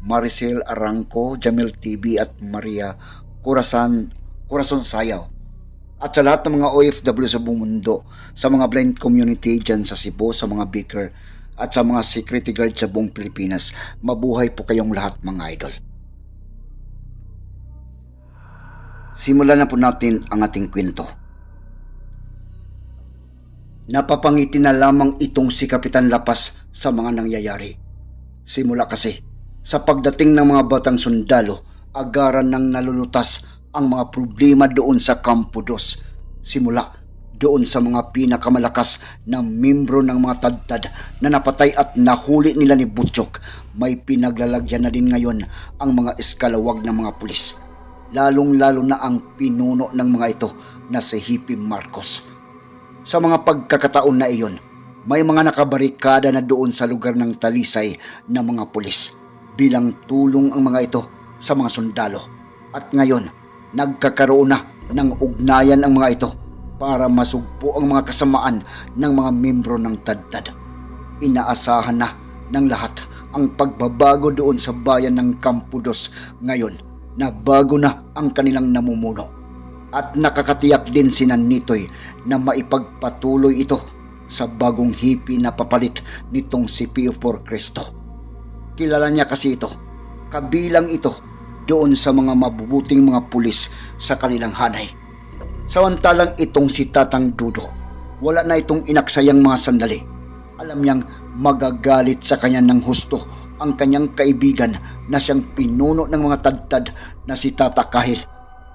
Maricel Arangco, Jamil TV at Maria Corazon, Corazon Sayaw. At sa lahat ng mga OFW sa buong mundo, sa mga blind community dyan sa Cebu, sa mga baker, at sa mga security guard sa buong Pilipinas, mabuhay po kayong lahat mga idol. Simulan na po natin ang ating kwento. Napapangiti na lamang itong si Kapitan Lapas sa mga nangyayari. Simula kasi, sa pagdating ng mga batang sundalo, agaran ng nalulutas ang mga problema doon sa Campo Dos. Simula doon sa mga pinakamalakas na membro ng mga tadtad na napatay at nahuli nila ni Butchok, may pinaglalagyan na din ngayon ang mga eskalawag ng mga pulis. Lalong-lalo na ang pinuno ng mga ito na si Hippie Marcos. Sa mga pagkakataon na iyon, may mga nakabarikada na doon sa lugar ng talisay ng mga pulis bilang tulong ang mga ito sa mga sundalo. At ngayon, nagkakaroon na ng ugnayan ang mga ito para masugpo ang mga kasamaan ng mga membro ng Tadtad. Inaasahan na ng lahat ang pagbabago doon sa bayan ng Campudos ngayon na bago na ang kanilang namumuno. At nakakatiyak din si Nitoy na maipagpatuloy ito sa bagong hipi na papalit nitong si Pio por Cristo. Kilala niya kasi ito. Kabilang ito doon sa mga mabubuting mga pulis sa kanilang hanay. Samantalang itong si Tatang Dudo, wala na itong inaksayang mga sandali. Alam niyang magagalit sa kanya ng husto ang kanyang kaibigan na siyang pinuno ng mga tadtad na si Tata Kahil.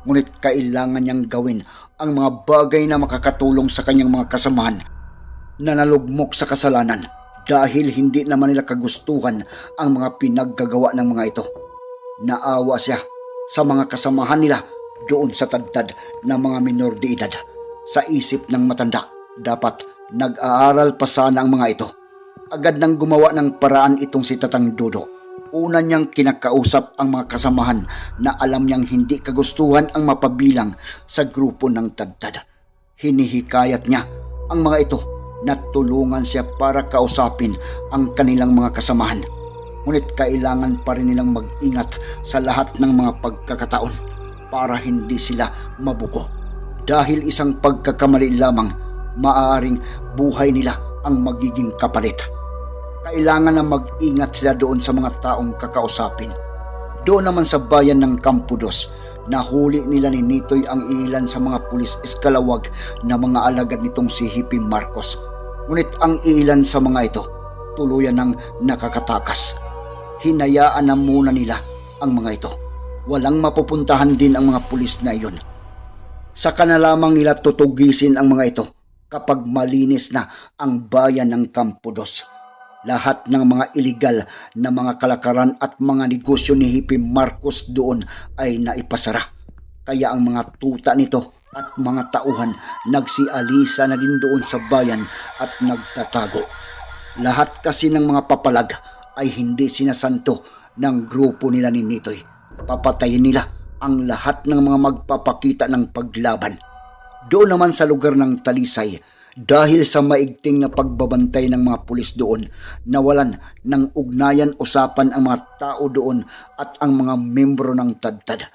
Ngunit kailangan niyang gawin ang mga bagay na makakatulong sa kanyang mga kasamahan na nalugmok sa kasalanan dahil hindi naman nila kagustuhan ang mga pinaggagawa ng mga ito. Naawa siya sa mga kasamahan nila doon sa tadtad ng mga minor de edad. Sa isip ng matanda, dapat nag-aaral pa sana ang mga ito. Agad nang gumawa ng paraan itong si Tatang Dodo. Una niyang kinakausap ang mga kasamahan na alam niyang hindi kagustuhan ang mapabilang sa grupo ng tadtad. Hinihikayat niya ang mga ito na tulungan siya para kausapin ang kanilang mga kasamahan. Ngunit kailangan pa rin nilang mag-ingat sa lahat ng mga pagkakataon para hindi sila mabuko. Dahil isang pagkakamali lamang, maaaring buhay nila ang magiging kapalit. Kailangan na mag-ingat sila doon sa mga taong kakausapin. Doon naman sa bayan ng Campudos, nahuli nila ni Nitoy ang ilan sa mga pulis eskalawag na mga alagad nitong si Hippie Marcos. Ngunit ang ilan sa mga ito, tuluyan ng nakakatakas. Hinayaan na muna nila ang mga ito. Walang mapupuntahan din ang mga pulis na iyon. Saka na lamang nila tutugisin ang mga ito kapag malinis na ang bayan ng Campudos. Lahat ng mga iligal na mga kalakaran at mga negosyo ni Hippie Marcos doon ay naipasara. Kaya ang mga tuta nito at mga tauhan nagsialisa na din doon sa bayan at nagtatago. Lahat kasi ng mga papalag ay hindi sinasanto ng grupo nila ni Nitoy. Papatayin nila ang lahat ng mga magpapakita ng paglaban. Doon naman sa lugar ng Talisay, dahil sa maigting na pagbabantay ng mga pulis doon, nawalan ng ugnayan usapan ang mga tao doon at ang mga membro ng tadtad.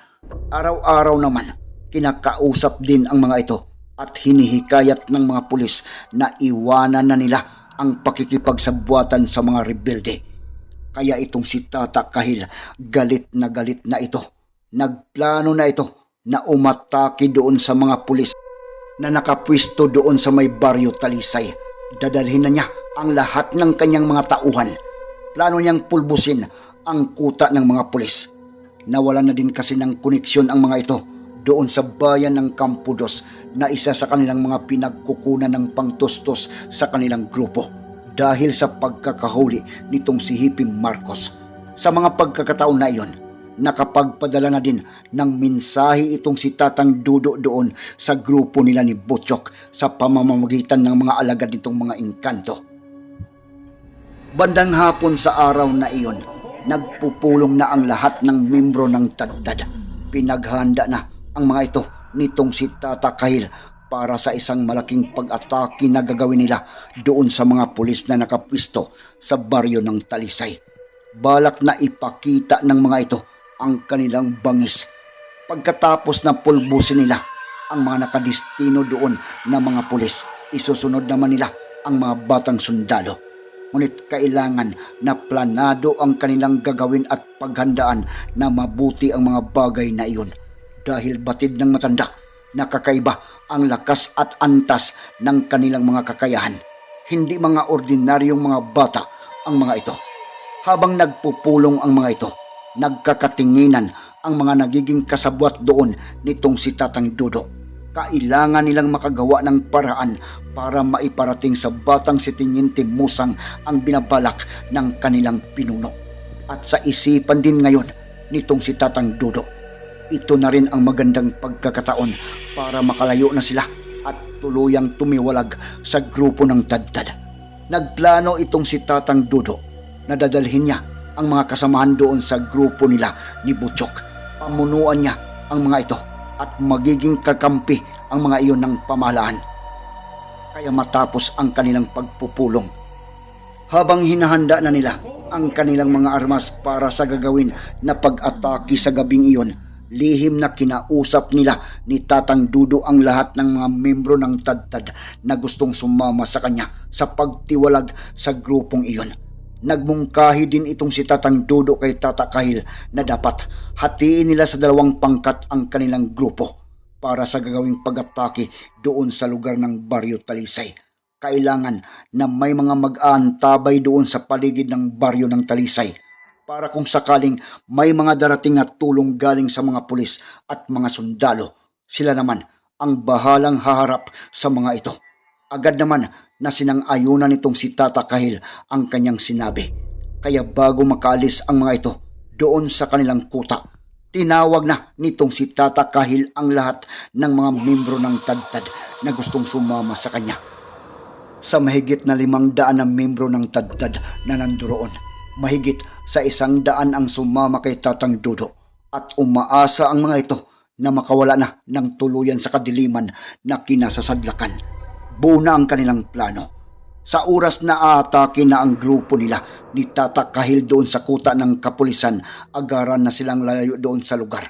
Araw-araw naman, kinakausap din ang mga ito at hinihikayat ng mga pulis na iwanan na nila ang pakikipagsabuatan sa mga rebelde. Kaya itong si Tata Kahil, galit na galit na ito. Nagplano na ito na umatake doon sa mga pulis na nakapwisto doon sa may baryo Talisay. Dadalhin na niya ang lahat ng kanyang mga tauhan. Plano niyang pulbusin ang kuta ng mga pulis. Nawalan na din kasi ng koneksyon ang mga ito doon sa bayan ng Campudos na isa sa kanilang mga pinagkukunan ng pangtustos sa kanilang grupo dahil sa pagkakahuli nitong si Hippie Marcos. Sa mga pagkakataon na iyon, nakapagpadala na din ng mensahe itong si Tatang Dudo doon sa grupo nila ni Butchok sa pamamagitan ng mga alagad nitong mga engkanto. Bandang hapon sa araw na iyon, nagpupulong na ang lahat ng membro ng Tadtad. Pinaghanda na ang mga ito nitong si Tata Kahil para sa isang malaking pag-atake na gagawin nila doon sa mga pulis na nakapwisto sa baryo ng Talisay. Balak na ipakita ng mga ito ang kanilang bangis. Pagkatapos na pulbusin nila ang mga nakadistino doon na mga pulis, isusunod naman nila ang mga batang sundalo. Ngunit kailangan na planado ang kanilang gagawin at paghandaan na mabuti ang mga bagay na iyon. Dahil batid ng matanda, nakakaiba ang lakas at antas ng kanilang mga kakayahan. Hindi mga ordinaryong mga bata ang mga ito. Habang nagpupulong ang mga ito, nagkakatinginan ang mga nagiging kasabwat doon nitong si Tatang Dudo. Kailangan nilang makagawa ng paraan para maiparating sa batang si Tiniente Musang ang binabalak ng kanilang pinuno. At sa isipan din ngayon nitong si Tatang Dudo, ito na rin ang magandang pagkakataon para makalayo na sila at tuluyang tumiwalag sa grupo ng Tadtad. Nagplano itong si Tatang Dudo na dadalhin niya ang mga kasamahan doon sa grupo nila ni Butchok. Pamunuan niya ang mga ito at magiging kakampi ang mga iyon ng pamahalaan. Kaya matapos ang kanilang pagpupulong, habang hinahanda na nila ang kanilang mga armas para sa gagawin na pag-atake sa gabing iyon, lihim na kinausap nila ni Tatang Dudo ang lahat ng mga membro ng Tadtad na gustong sumama sa kanya sa pagtiwalag sa grupong iyon. Nagmungkahi din itong si Tatang Dudo kay Tata Kahil na dapat hatiin nila sa dalawang pangkat ang kanilang grupo para sa gagawing pag-atake doon sa lugar ng Baryo Talisay. Kailangan na may mga mag-aantabay doon sa paligid ng baryo ng Talisay para kung sakaling may mga darating na tulong galing sa mga pulis at mga sundalo, sila naman ang bahalang haharap sa mga ito. Agad naman na sinang-ayunan nitong si Tata Kahil ang kanyang sinabi. Kaya bago makaalis ang mga ito doon sa kanilang kuta, tinawag na nitong si Tata Kahil ang lahat ng mga membro ng Tadtad na gustong sumama sa kanya. Sa mahigit na limang daan na membro ng Tadtad na nanduroon, mahigit sa isang daan ang sumama kay Tatang Dudo at umaasa ang mga ito na makawala na ng tuluyan sa kadiliman na kinasasadlakan. Buo na ang kanilang plano. Sa oras na aatake na ang grupo nila ni Tata Kahil doon sa kuta ng kapulisan, agaran na silang lalayo doon sa lugar.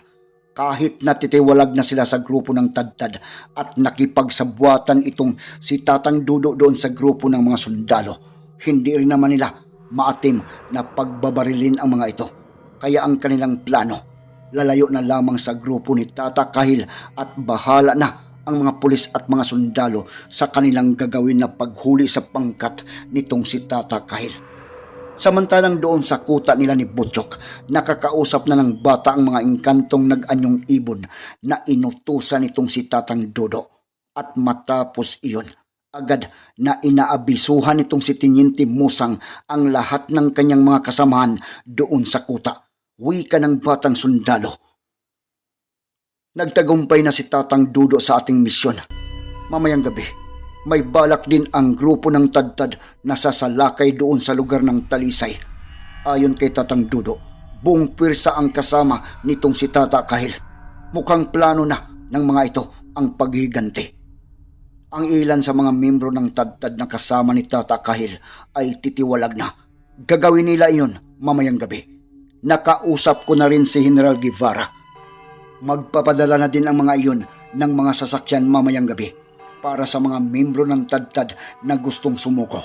Kahit natitiwalag na sila sa grupo ng Tadtad at nakipagsabuatan itong si Tatang Dudo doon sa grupo ng mga sundalo, hindi rin naman nila maatim na pagbabarilin ang mga ito. Kaya ang kanilang plano, lalayo na lamang sa grupo ni Tata Kahil at bahala na ang mga pulis at mga sundalo sa kanilang gagawin na paghuli sa pangkat nitong si Tata Kahil. Samantalang doon sa kuta nila ni Butchok, nakakausap na ng bata ang mga engkantong nag-anyong ibon na inutusan nitong si Tatang Dodo. At matapos iyon, agad na inaabisuhan nitong si Tinyente Musang ang lahat ng kanyang mga kasamahan doon sa kuta. Wika ng batang sundalo. Nagtagumpay na si Tatang Dudo sa ating misyon. Mamayang gabi, may balak din ang grupo ng Tadtad na sasalakay doon sa lugar ng Talisay. Ayon kay Tatang Dudo, buong pwersa ang kasama nitong si Tata Kahil. Mukhang plano na ng mga ito ang paghiganti. Ang ilan sa mga membro ng Tadtad na kasama ni Tata Kahil ay titiwalag na. Gagawin nila iyon mamayang gabi. Nakausap ko na rin si General Guevara. Magpapadala na din ang mga iyon ng mga sasakyan mamayang gabi para sa mga membro ng Tadtad na gustong sumuko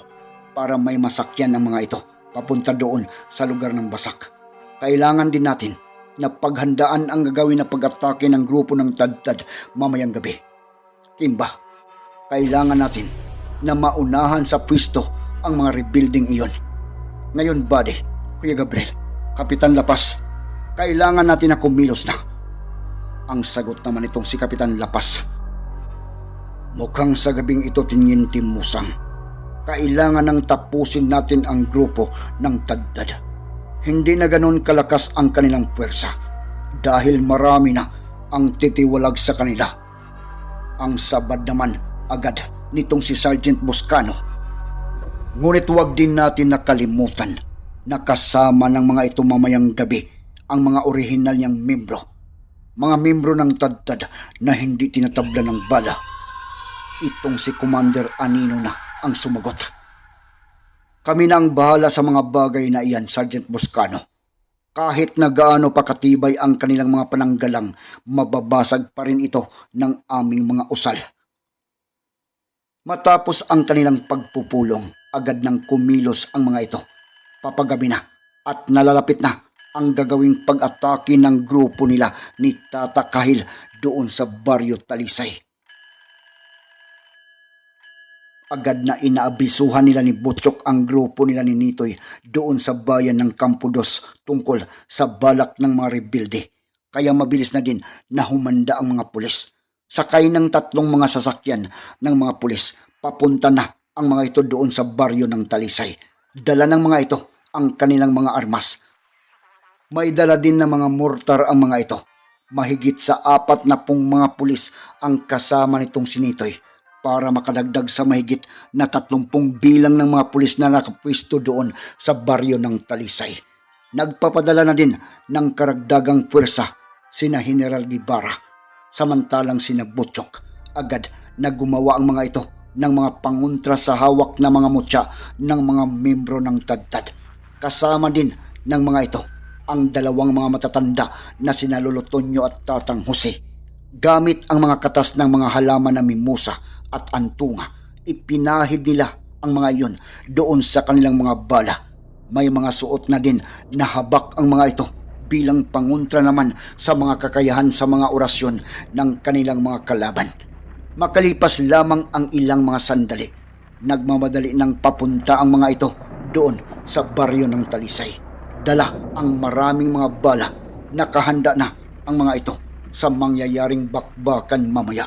para may masakyan ang mga ito papunta doon sa lugar ng Basak. Kailangan din natin na paghandaan ang gagawin na pag-atake ng grupo ng Tadtad mamayang gabi. Kimba, kailangan natin na maunahan sa pwisto ang mga rebuilding iyon. Ngayon, buddy, Kuya Gabriel, Kapitan Lapas, kailangan natin na kumilos na. Ang sagot naman itong si Kapitan Lapas. Mukhang sa gabing ito tinyinti musang. Kailangan nang tapusin natin ang grupo ng tagdad. Hindi na ganon kalakas ang kanilang puwersa. dahil marami na ang titiwalag sa kanila. Ang sabad naman agad nitong si Sergeant Boscano. Ngunit huwag din natin nakalimutan na kasama ng mga ito mamayang gabi ang mga orihinal niyang membro. Mga membro ng tadtad na hindi tinatabla ng bala. Itong si Commander Anino na ang sumagot. Kami na ang bahala sa mga bagay na iyan, Sergeant Boscano. Kahit na gaano pa katibay ang kanilang mga pananggalang, mababasag pa rin ito ng aming mga usal. Matapos ang kanilang pagpupulong, agad nang kumilos ang mga ito. Papagabi na at nalalapit na ang gagawing pag-atake ng grupo nila ni Tata Kahil doon sa Baryo Talisay. Agad na inaabisuhan nila ni Butchok ang grupo nila ni Nitoy doon sa bayan ng Campudos tungkol sa balak ng mga rebilde. Kaya mabilis na din na humanda ang mga pulis. Sakay ng tatlong mga sasakyan ng mga pulis, papunta na ang mga ito doon sa baryo ng Talisay. Dala ng mga ito ang kanilang mga armas. May dala din na mga mortar ang mga ito. Mahigit sa apat na pong mga pulis ang kasama nitong sinitoy para makadagdag sa mahigit na tatlumpung bilang ng mga pulis na nakapwisto doon sa baryo ng Talisay. Nagpapadala na din ng karagdagang pwersa sina General Guevara samantalang sina Butchok agad na gumawa ang mga ito ng mga panguntra sa hawak na mga mutya ng mga membro ng Tadtad. Kasama din ng mga ito ang dalawang mga matatanda na sina Lolo at Tatang Jose. Gamit ang mga katas ng mga halaman na mimosa at antunga, ipinahid nila ang mga iyon doon sa kanilang mga bala. May mga suot na din na habak ang mga ito bilang panguntra naman sa mga kakayahan sa mga orasyon ng kanilang mga kalaban. Makalipas lamang ang ilang mga sandali, nagmamadali ng papunta ang mga ito doon sa baryo ng Talisay. Dala ang maraming mga bala, nakahanda na ang mga ito sa mangyayaring bakbakan mamaya.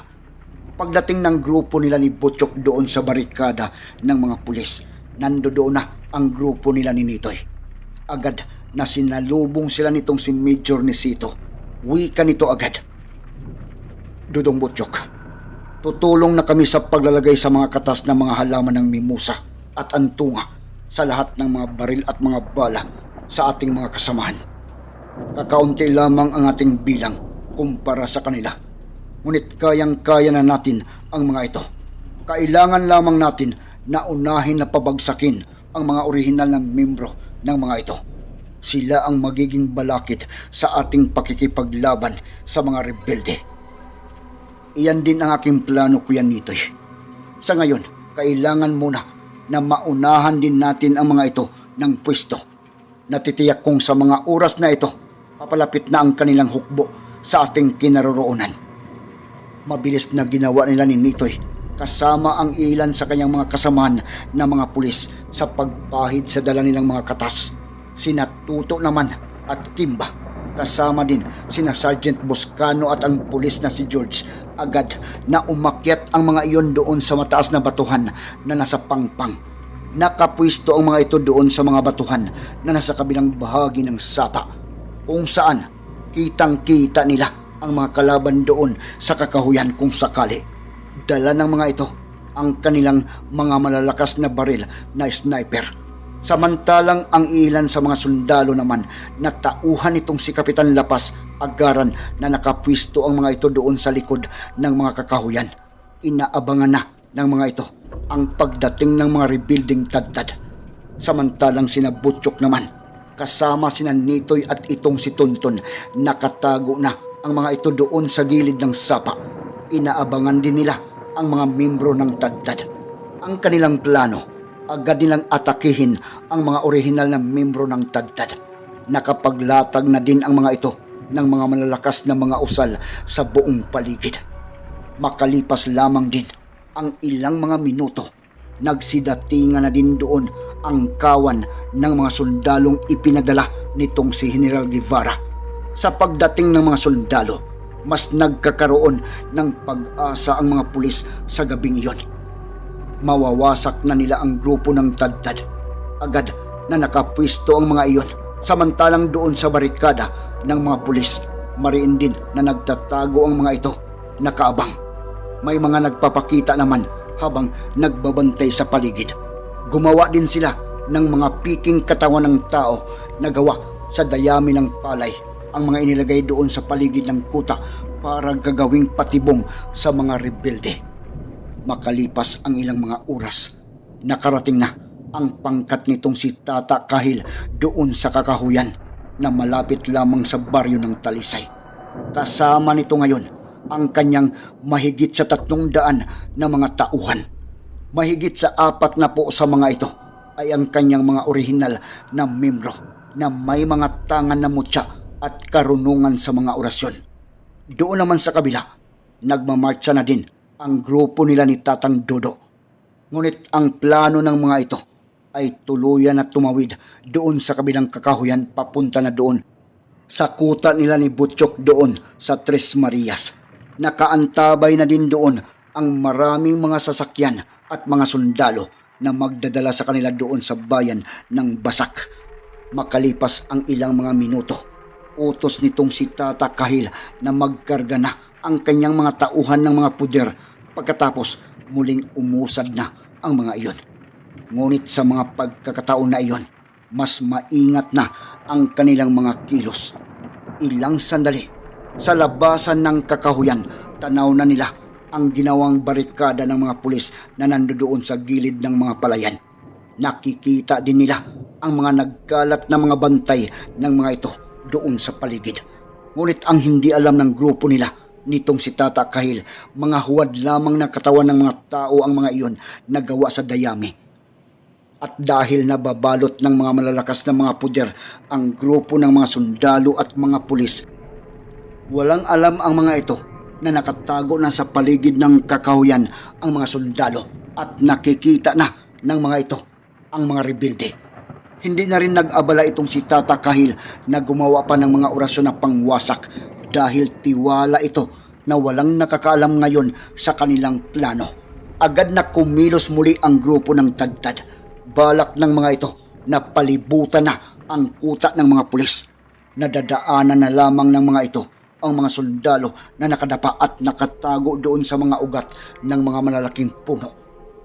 Pagdating ng grupo nila ni Butchok doon sa barikada ng mga pulis, nando doon na ang grupo nila ni Nitoy. Agad na sinalubong sila nitong si Major Nisito. Wika nito agad. Dudong Butchok, tutulong na kami sa paglalagay sa mga katas ng mga halaman ng mimusa at antunga sa lahat ng mga baril at mga bala sa ating mga kasamahan. Kakaunti lamang ang ating bilang kumpara sa kanila. Ngunit kayang-kaya na natin ang mga ito. Kailangan lamang natin na unahin na pabagsakin ang mga orihinal na membro ng mga ito. Sila ang magiging balakid sa ating pakikipaglaban sa mga rebelde. Iyan din ang aking plano, Kuya Nitoy. Sa ngayon, kailangan muna na maunahan din natin ang mga ito ng pwesto. Natitiyak kong sa mga oras na ito, papalapit na ang kanilang hukbo sa ating kinaroroonan. Mabilis na ginawa nila ni Nitoy kasama ang ilan sa kanyang mga kasamahan na mga pulis sa pagpahid sa dala nilang mga katas. Sina Tuto naman at Kimba kasama din sina Sergeant Boscano at ang pulis na si George agad na umakyat ang mga iyon doon sa mataas na batuhan na nasa pangpang. Nakapwisto ang mga ito doon sa mga batuhan na nasa kabilang bahagi ng sapa kung saan kitang kita nila ang mga kalaban doon sa kakahuyan kung sakali. Dala ng mga ito ang kanilang mga malalakas na baril na sniper Samantalang ang ilan sa mga sundalo naman na tauhan itong si Kapitan Lapas agaran na nakapwisto ang mga ito doon sa likod ng mga kakahuyan. Inaabangan na ng mga ito ang pagdating ng mga rebuilding tadtad. Samantalang sina Butchok naman kasama sina Nitoy at itong si Tonton nakatago na ang mga ito doon sa gilid ng sapa. Inaabangan din nila ang mga membro ng tadtad. Ang kanilang plano agad nilang atakihin ang mga orihinal na membro ng Tadtad. Nakapaglatag na din ang mga ito ng mga malalakas na mga usal sa buong paligid. Makalipas lamang din ang ilang mga minuto, nagsidatingan na din doon ang kawan ng mga sundalong ipinadala nitong si General Guevara. Sa pagdating ng mga sundalo, mas nagkakaroon ng pag-asa ang mga pulis sa gabing iyon mawawasak na nila ang grupo ng tadtad. Agad na nakapwisto ang mga iyon samantalang doon sa barikada ng mga pulis Mariin din na nagtatago ang mga ito, nakaabang. May mga nagpapakita naman habang nagbabantay sa paligid. Gumawa din sila ng mga piking katawan ng tao na gawa sa dayami ng palay ang mga inilagay doon sa paligid ng kuta para gagawing patibong sa mga rebelde. Makalipas ang ilang mga oras, nakarating na ang pangkat nitong si Tata Kahil doon sa kakahuyan na malapit lamang sa baryo ng Talisay. Kasama nito ngayon ang kanyang mahigit sa tatlong daan na mga tauhan. Mahigit sa apat na po sa mga ito ay ang kanyang mga orihinal na membro na may mga tangan na mutya at karunungan sa mga orasyon. Doon naman sa kabila, nagmamarcha na din ang grupo nila ni Tatang Dodo. Ngunit ang plano ng mga ito ay tuluyan na tumawid doon sa kabilang kakahuyan papunta na doon sa kuta nila ni Butchok doon sa Tres Marias. Nakaantabay na din doon ang maraming mga sasakyan at mga sundalo na magdadala sa kanila doon sa bayan ng Basak. Makalipas ang ilang mga minuto, utos nitong si Tata Kahil na magkarga na ang kanyang mga tauhan ng mga puder pagkatapos muling umusad na ang mga iyon. Ngunit sa mga pagkakataon na iyon, mas maingat na ang kanilang mga kilos. Ilang sandali, sa labasan ng kakahuyan, tanaw na nila ang ginawang barikada ng mga pulis na nandoon sa gilid ng mga palayan. Nakikita din nila ang mga nagkalat na mga bantay ng mga ito doon sa paligid. Ngunit ang hindi alam ng grupo nila nitong si Tata Kahil, mga huwad lamang ng katawan ng mga tao ang mga iyon na gawa sa dayami. At dahil nababalot ng mga malalakas na mga puder ang grupo ng mga sundalo at mga pulis, walang alam ang mga ito na nakatago na sa paligid ng kakahuyan ang mga sundalo at nakikita na ng mga ito ang mga rebelde. Hindi na rin nag-abala itong si Tata Kahil na gumawa pa ng mga orasyon na pangwasak dahil tiwala ito na walang nakakaalam ngayon sa kanilang plano. Agad na kumilos muli ang grupo ng tadtad. Balak ng mga ito na palibutan na ang kuta ng mga pulis. Nadadaanan na lamang ng mga ito ang mga sundalo na nakadapa at nakatago doon sa mga ugat ng mga malalaking puno.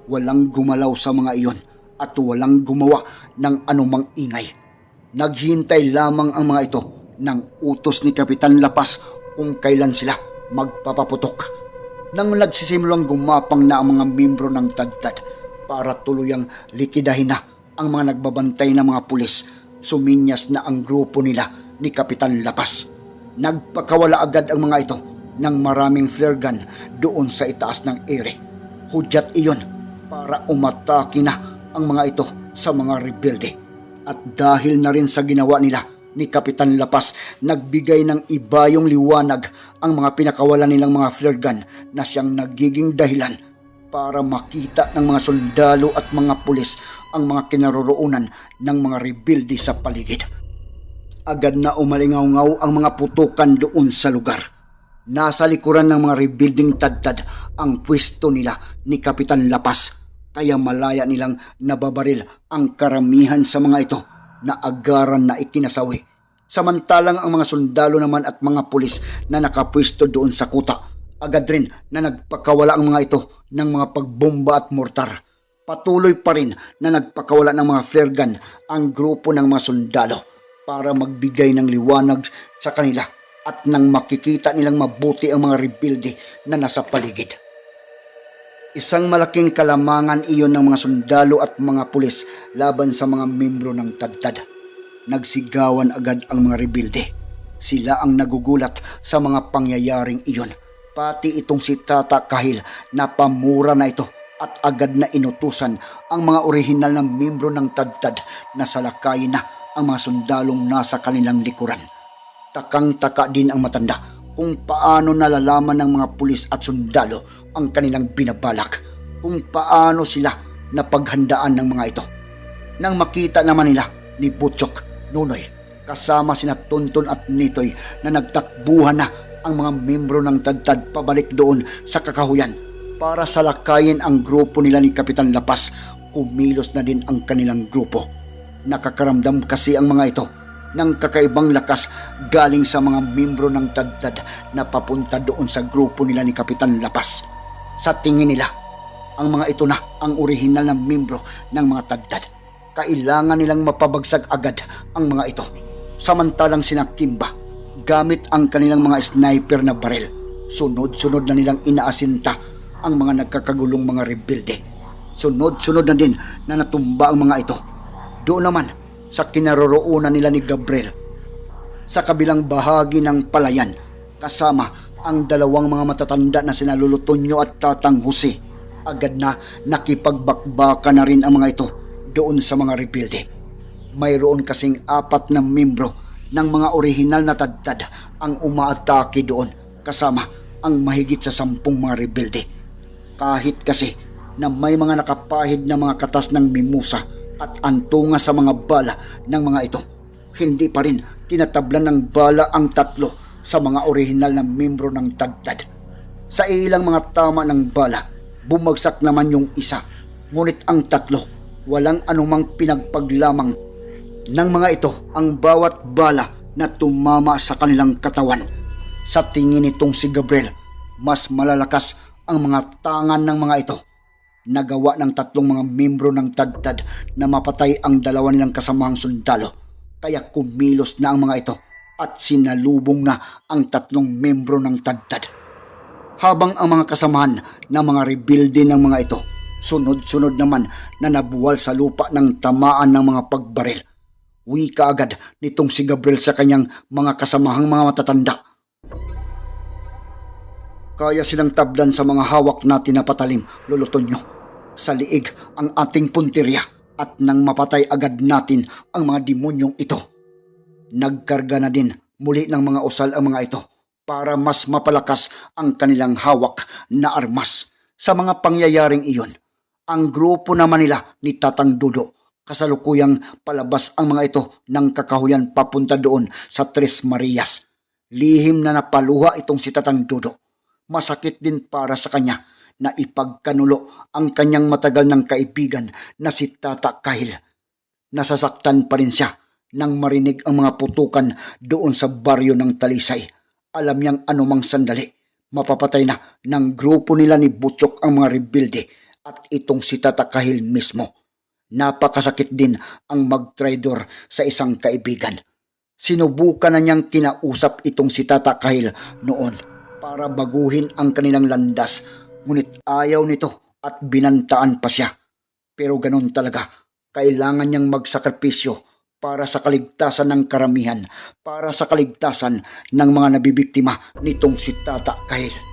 Walang gumalaw sa mga iyon at walang gumawa ng anumang ingay. Naghintay lamang ang mga ito ng utos ni Kapitan Lapas kung kailan sila magpapaputok. Nang nagsisimulang gumapang na ang mga membro ng tadtad para tuluyang likidahin na ang mga nagbabantay na mga pulis, suminyas na ang grupo nila ni Kapitan Lapas. Nagpakawala agad ang mga ito ng maraming flare gun doon sa itaas ng ere. Hudyat iyon para umatake na ang mga ito sa mga rebelde. At dahil na rin sa ginawa nila ni Kapitan Lapas, nagbigay ng ibayong liwanag ang mga pinakawalan nilang mga flare gun na siyang nagiging dahilan para makita ng mga sundalo at mga pulis ang mga kinaroroonan ng mga rebelde sa paligid. Agad na umalingaw-ngaw ang mga putukan doon sa lugar. Nasa likuran ng mga rebuilding tadtad ang pwesto nila ni Kapitan Lapas kaya malaya nilang nababaril ang karamihan sa mga ito na agaran na ikinasawi. Samantalang ang mga sundalo naman at mga pulis na nakapwesto doon sa kuta, agad rin na nagpakawala ang mga ito ng mga pagbomba at mortar. Patuloy pa rin na nagpakawala ng mga flare gun ang grupo ng mga sundalo para magbigay ng liwanag sa kanila at nang makikita nilang mabuti ang mga rebuilde na nasa paligid. Isang malaking kalamangan iyon ng mga sundalo at mga pulis laban sa mga membro ng tadtad. Nagsigawan agad ang mga rebilde. Sila ang nagugulat sa mga pangyayaring iyon. Pati itong si Tata Kahil na pamura na ito at agad na inutusan ang mga orihinal na membro ng tadtad na salakayin na ang mga sundalong nasa kanilang likuran. Takang-taka din ang matanda kung paano nalalaman ng mga pulis at sundalo ang kanilang binabalak, kung paano sila napaghandaan ng mga ito. Nang makita naman nila ni Butchok, Nunoy, kasama sina Tonton at Nitoy na nagtakbuhan na ang mga membro ng tadtad pabalik doon sa kakahuyan para salakayin ang grupo nila ni Kapitan Lapas, kumilos na din ang kanilang grupo. Nakakaramdam kasi ang mga ito ng kakaibang lakas galing sa mga membro ng Tadtad na papunta doon sa grupo nila ni Kapitan Lapas. Sa tingin nila, ang mga ito na ang orihinal na membro ng mga Tadtad. Kailangan nilang mapabagsag agad ang mga ito. Samantalang sina Kimba, gamit ang kanilang mga sniper na baril, sunod-sunod na nilang inaasinta ang mga nagkakagulong mga rebelde. Sunod-sunod na din na natumba ang mga ito. Doon naman sa kinaroroonan nila ni Gabriel sa kabilang bahagi ng palayan kasama ang dalawang mga matatanda na sina Lolo at Tatang Jose. Agad na nakipagbakbaka na rin ang mga ito doon sa mga rebelde. Mayroon kasing apat na membro ng mga orihinal na tadtad ang umaatake doon kasama ang mahigit sa sampung mga rebelde. Kahit kasi na may mga nakapahid na mga katas ng mimusa at antunga sa mga bala ng mga ito, hindi pa rin tinatablan ng bala ang tatlo sa mga orihinal na membro ng tagtad. Sa ilang mga tama ng bala, bumagsak naman yung isa. Ngunit ang tatlo, walang anumang pinagpaglamang ng mga ito ang bawat bala na tumama sa kanilang katawan. Sa tingin nitong si Gabriel, mas malalakas ang mga tangan ng mga ito. Nagawa ng tatlong mga membro ng tadtad na mapatay ang dalawa nilang kasamahang sundalo. Kaya kumilos na ang mga ito at sinalubong na ang tatlong membro ng tadtad. Habang ang mga kasamahan ng mga rebuilde ng mga ito, sunod-sunod naman na nabuwal sa lupa ng tamaan ng mga pagbaril. Wika agad nitong si Gabriel sa kanyang mga kasamahang mga matatanda. Kaya silang tablan sa mga hawak natin na patalim, Lolo Tonyo. Sa liig ang ating puntirya at nang mapatay agad natin ang mga demonyong ito. Nagkarga na din muli ng mga usal ang mga ito para mas mapalakas ang kanilang hawak na armas. Sa mga pangyayaring iyon, ang grupo naman nila ni Tatang Dudo kasalukuyang palabas ang mga ito ng kakahuyan papunta doon sa Tres Marias. Lihim na napaluha itong si Tatang Dudo masakit din para sa kanya na ipagkanulo ang kanyang matagal ng kaibigan na si Tata Kahil. Nasasaktan pa rin siya nang marinig ang mga putukan doon sa baryo ng Talisay. Alam niyang anumang sandali, mapapatay na ng grupo nila ni Butchok ang mga rebelde at itong si Tata Kahil mismo. Napakasakit din ang magtraidor sa isang kaibigan. Sinubukan na niyang kinausap itong si Tata Kahil noon para baguhin ang kanilang landas. Ngunit ayaw nito at binantaan pa siya. Pero ganun talaga, kailangan niyang magsakripisyo para sa kaligtasan ng karamihan, para sa kaligtasan ng mga nabibiktima nitong si Tata Kahil.